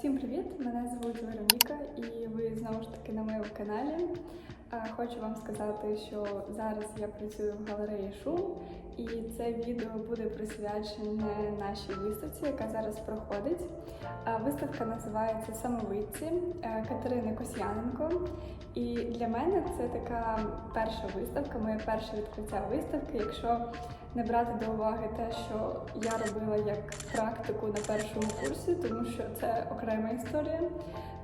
Всім привіт! Мене звуть Вероніка, і ви знову ж таки на моєму каналі. Хочу вам сказати, що зараз я працюю в галереї Шум, і це відео буде присвячене нашій виставці, яка зараз проходить. Виставка називається Самовидці е, Катерини Косяненко. І для мене це така перша виставка, моє перше відкриття виставки. Якщо не брати до уваги те, що я робила як практику на першому курсі, тому що це окрема історія.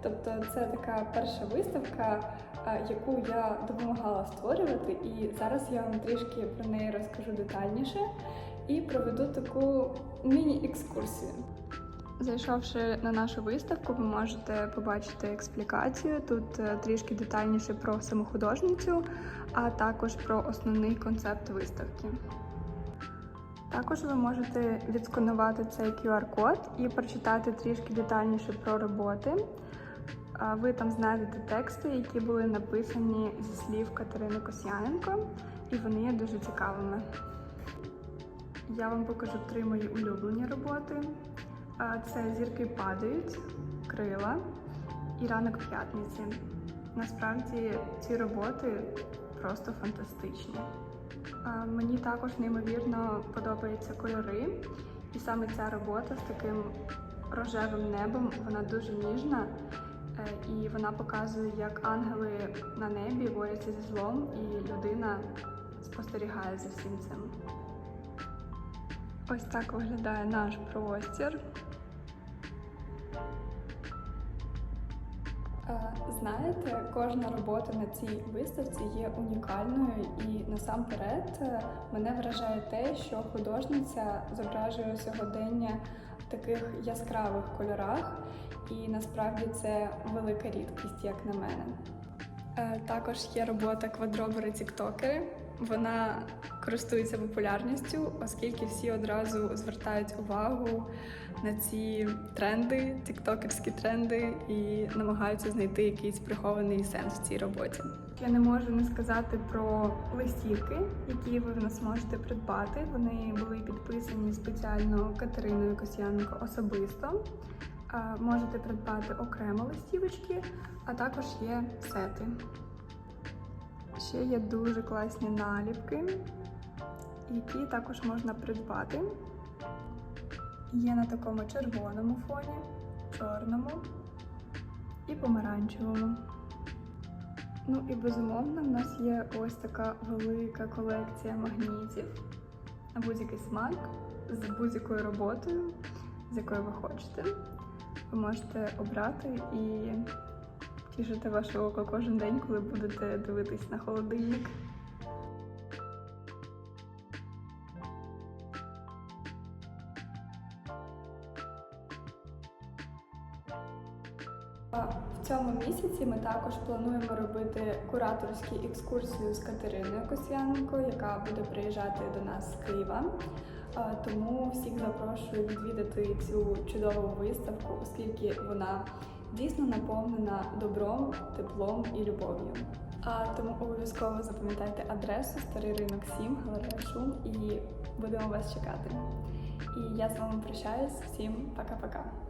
Тобто це така перша виставка, е, яку я допомагала створювати, і зараз я вам трішки про неї розкажу детальніше і проведу таку міні-екскурсію. Зайшовши на нашу виставку, ви можете побачити експлікацію. Тут е, трішки детальніше про саму художницю, а також про основний концепт виставки. Також ви можете відсканувати цей QR-код і прочитати трішки детальніше про роботи. Ви там знайдете тексти, які були написані зі слів Катерини Косяненко, і вони є дуже цікавими. Я вам покажу три мої улюблені роботи. Це зірки падають, крила і ранок п'ятниці. Насправді ці роботи просто фантастичні. Мені також неймовірно подобаються кольори, і саме ця робота з таким рожевим небом, вона дуже ніжна, е, і вона показує, як ангели на небі борються зі злом, і людина спостерігає за всім цим. Ось так виглядає наш простір. Знаєте, кожна робота на цій виставці є унікальною, і насамперед е, мене вражає те, що художниця зображує сьогодення в таких яскравих кольорах, і насправді це велика рідкість, як на мене. Е, Також є робота квадробери-тіктокери. Вона користується популярністю, оскільки всі одразу звертають увагу на ці тренди, тіктокерські тренди, і намагаються знайти якийсь прихований сенс в цій роботі. Я не можу не сказати про листівки, які ви в нас можете придбати. Вони були підписані спеціально Катериною Косяненко особисто. Можете придбати окремо листівочки, а також є сети. Ще є дуже класні наліпки, які також можна придбати. Є на такому червоному фоні, чорному і помаранчевому. Ну і безумовно, в нас є ось така велика колекція магнітів на будь-який смак з будь-якою роботою, з якою ви хочете. Ви можете обрати і тішити ваше око кожен день, коли будете дивитись на холодильник. В цьому місяці ми також плануємо робити кураторську екскурсію з Катериною Косяненко, яка буде приїжджати до нас з Києва. Тому всіх запрошую відвідати цю чудову виставку, оскільки вона дійсно наповнена добром, теплом і любов'ю. А тому обов'язково запам'ятайте адресу Старий ринок 7, галерея Шум, і будемо вас чекати. І я з вами прощаюсь. Всім пока-пока.